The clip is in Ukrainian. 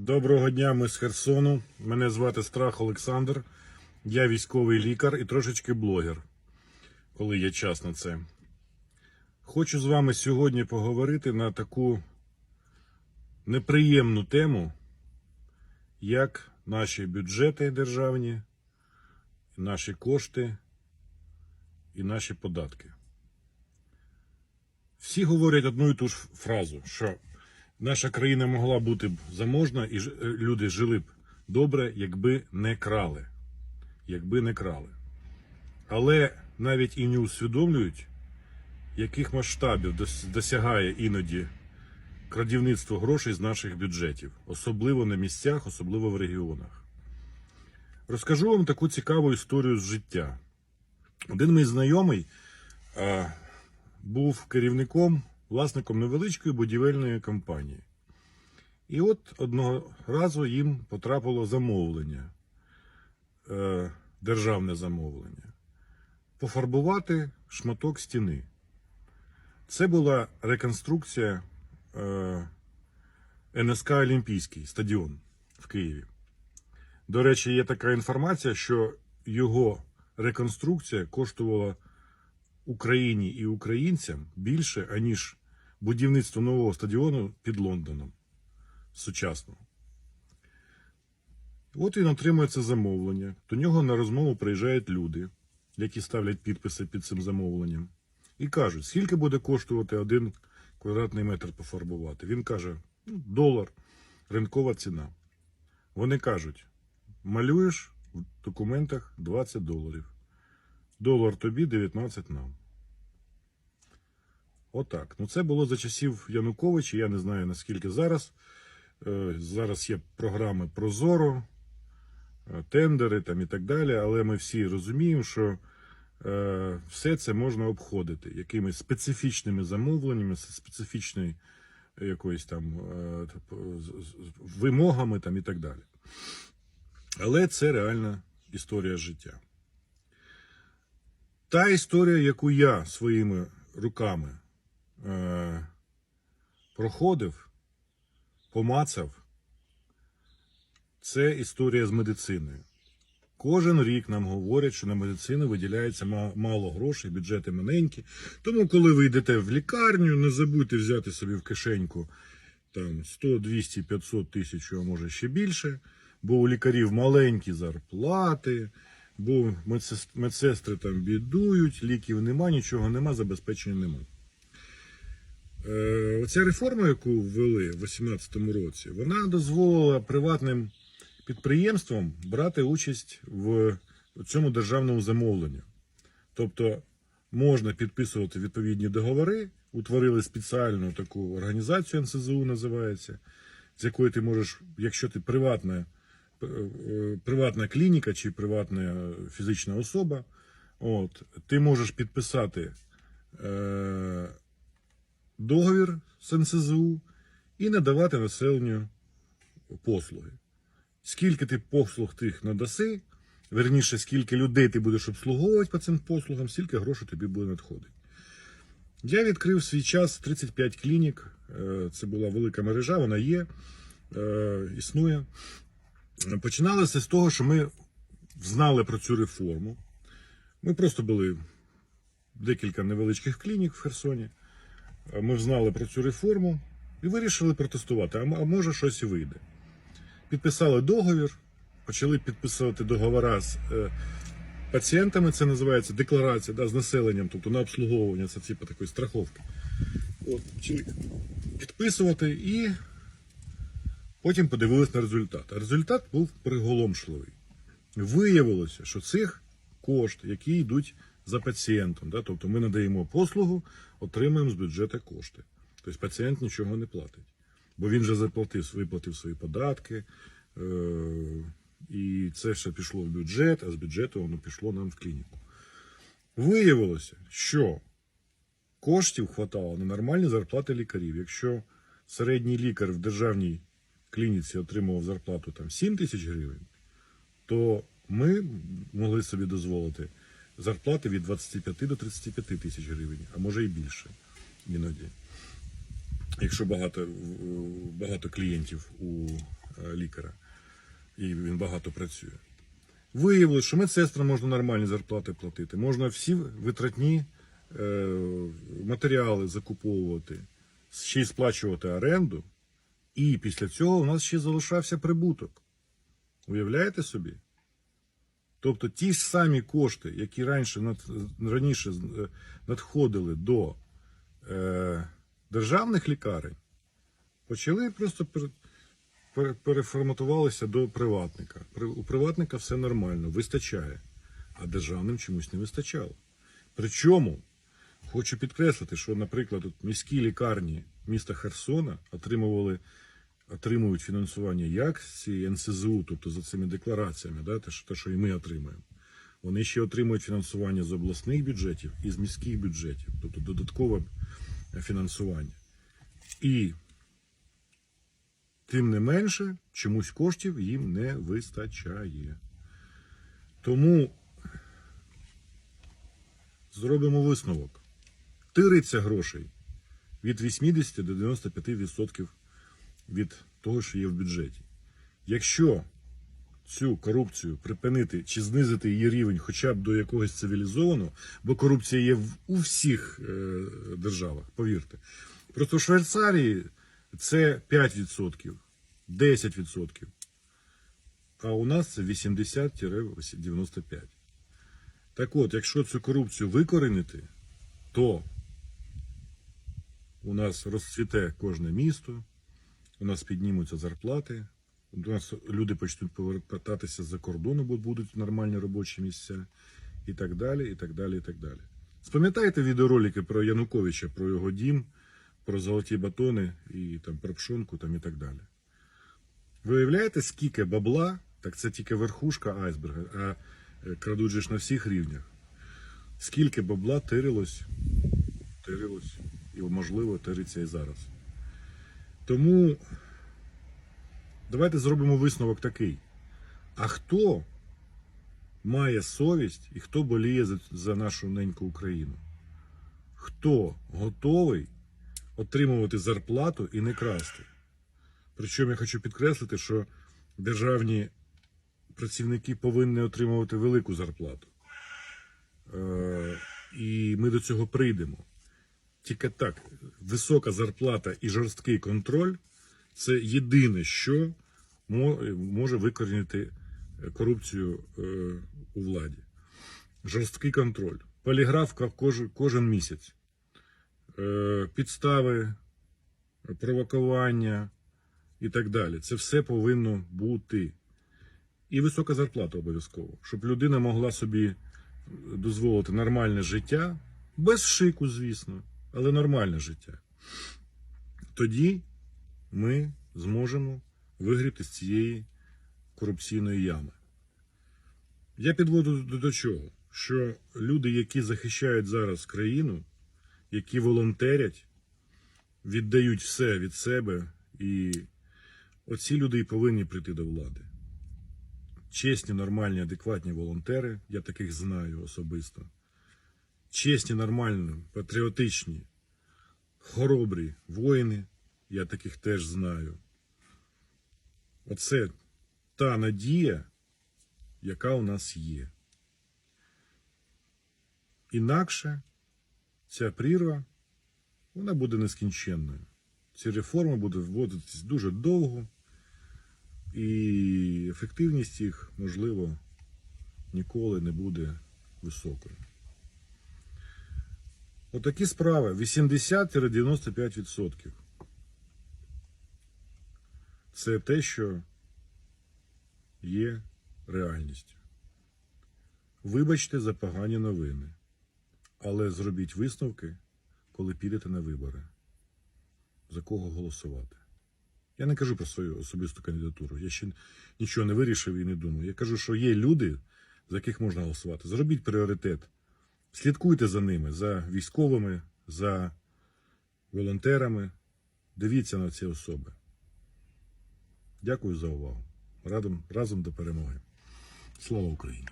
Доброго дня, ми з Херсону. Мене звати Страх Олександр. Я військовий лікар і трошечки блогер, коли є час на це. Хочу з вами сьогодні поговорити на таку неприємну тему, як наші бюджети державні, наші кошти і наші податки. Всі говорять одну і ту ж фразу, що наша країна могла бути б заможна і е, люди жили б добре, якби не крали. Якби не крали. Але навіть і не усвідомлюють, яких масштабів досягає іноді крадівництво грошей з наших бюджетів, особливо на місцях, особливо в регіонах. Розкажу вам таку цікаву історію з життя. Один мій знайомий а, був керівником, власником невеличкої будівельної компанії. І от одного разу їм потрапило замовлення, е, державне замовлення, пофарбувати шматок стіни. Це була реконструкція е, НСК Олімпійський стадіон в Києві. До речі, є така інформація, що його реконструкція коштувала Україні і українцям більше, аніж будівництво нового стадіону під Лондоном сучасного. От він отримує це замовлення. До нього на розмову приїжджають люди, які ставлять підписи під цим замовленням, і кажуть, скільки буде коштувати один квадратний метр пофарбувати. Він каже, ну, долар, ринкова ціна. Вони кажуть, малюєш в документах 20 доларів. Долар тобі, 19 нам. Отак. Ну це було за часів Януковича. Я не знаю наскільки зараз. Е, Зараз є програми Прозоро, е, тендери там і так далі, але ми всі розуміємо, що е, все це можна обходити якимись специфічними замовленнями, специфічною якоюсь там типу, вимогами там і так далі. Але це реальна історія життя. Та історія, яку я своїми руками е, проходив, помацав, це історія з медициною. Кожен рік нам говорять, що на медицину виділяється мало грошей, бюджети маленькі. Тому, коли ви йдете в лікарню, не забудьте взяти собі в кишеньку там 100, 200, 500 тисяч, а може ще більше, бо у лікарів маленькі зарплати, бо медсес- медсестри там бідують, ліків нема, нічого нема, забезпечення нема. Е, Оця реформа, яку ввели в 2018 році, вона дозволила приватним підприємствам брати участь в цьому державному замовленні. Тобто можна підписувати відповідні договори, утворили спеціальну таку організацію НСЗУ називається, з якої ти можеш, якщо ти приватна, е, приватна клініка чи приватна фізична особа, от, ти можеш підписати е, договір з НСЗУ і надавати населенню послуги. Скільки ти послуг тих надаси, верніше, скільки людей ти будеш обслуговувати по цим послугам, стільки грошей тобі буде надходити. Я відкрив свій час 35 клінік. Е, Це була велика мережа, вона є, е, існує. Починалося з того, що ми знали про цю реформу. Ми просто були декілька невеличких клінік в Херсоні. Ми знали про цю реформу і вирішили протестувати, а може щось і вийде. Підписали договір, почали підписувати договори з е, пацієнтами, це називається декларація да, з населенням, тобто на обслуговування, це типу такої страховки. От, почали підписувати і потім подивились на результат. А результат був приголомшливий. Виявилося, що цих кошт, які йдуть за пацієнтом, да, тобто ми надаємо послугу, отримуємо з бюджету кошти. Тобто пацієнт нічого не платить. Бо він вже заплатив, виплатив свої податки, е- і це все пішло в бюджет, а з бюджету воно пішло нам в клініку. Виявилося, що коштів хватало на нормальні зарплати лікарів. Якщо середній лікар в державній клініці отримував зарплату там 7 тисяч гривень, то ми могли собі дозволити зарплати від 25 до 35 тисяч гривень, а може і більше іноді. Якщо багато, багато клієнтів у е, лікаря, і він багато працює. Виявилося, що медсестрам можна нормальні зарплати платити, можна всі витратні е, матеріали закуповувати, ще й сплачувати оренду, і після цього у нас ще залишався прибуток. Уявляєте собі? Тобто ті ж самі кошти, які раніше, над, раніше е, надходили до е, державних лікарень, почали просто пер, пер, переформатувалися до приватника. При- У приватника все нормально, вистачає, а державним чомусь не вистачало. Причому хочу підкреслити, що, наприклад, міські лікарні міста Херсона отримували отримують фінансування як з цієї НСЗУ, тобто за цими деклараціями, да, те, що, і ми отримуємо. Вони ще отримують фінансування з обласних бюджетів і з міських бюджетів, тобто додаткове фінансування. І тим не менше, чомусь коштів їм не вистачає. Тому зробимо висновок. Тириться грошей від 80 до 95% від того, що є в бюджеті. Якщо цю корупцію припинити чи знизити її рівень хоча б до якогось цивілізованого, бо корупція є у всіх е, державах, повірте. Просто в Швейцарії це 5%, 10%, а у нас це 80-95%. Так от, якщо цю корупцію викорінити, то у нас розцвіте кожне місто, у нас піднімуться зарплати, у нас люди почнуть повертатися з-за кордону, бо будуть нормальні робочі місця, і так далі, і так далі, і так далі. Спам'ятаєте відеоролики про Януковича, про його дім, про золоті батони і там про пшонку там, і так далі. Виявляєте, скільки бабла, так це тільки верхушка айсберга, а е, крадуть же ж на всіх рівнях. Скільки бабла тирилось, тирилось, і можливо тириться і зараз. Тому давайте зробимо висновок такий. А хто має совість і хто боліє за, нашу неньку Україну? Хто готовий отримувати зарплату і не красти? Причому я хочу підкреслити, що державні працівники повинні отримувати велику зарплату. Е, і ми до цього прийдемо. Тільки так, висока зарплата і жорсткий контроль це єдине, що може викорінити корупцію е, у владі. Жорсткий контроль. Поліграфка кожен, кожен місяць. Е, Підстави, провокування і так далі. Це все повинно бути. І висока зарплата обов'язково, щоб людина могла собі дозволити нормальне життя, без шику, звісно, але нормальне життя. Тоді ми зможемо вигрібти з цієї корупційної ями. Я підводу до чого? Що люди, які захищають зараз країну, які волонтерять, віддають все від себе, і оці люди і повинні прийти до влади. Чесні, нормальні, адекватні волонтери, я таких знаю особисто. Чесні, нормальні, патріотичні, хоробрі воїни, я таких теж знаю. Оце та надія, яка у нас є. Інакше ця прірва вона буде нескінченною. Ці реформи будуть вводитись дуже довго, і ефективність їх, можливо, ніколи не буде високою. Отакі справи 80-95%. Це те, що є реальністю. Вибачте за погані новини, але зробіть висновки, коли підете на вибори. За кого голосувати. Я не кажу про свою особисту кандидатуру. Я ще нічого не вирішив і не думаю. Я кажу, що є люди, за яких можна голосувати. Зробіть пріоритет. Слідкуйте за ними, за військовими, за волонтерами. Дивіться на ці особи. Дякую за увагу. Радом, разом до перемоги. Слава Україні!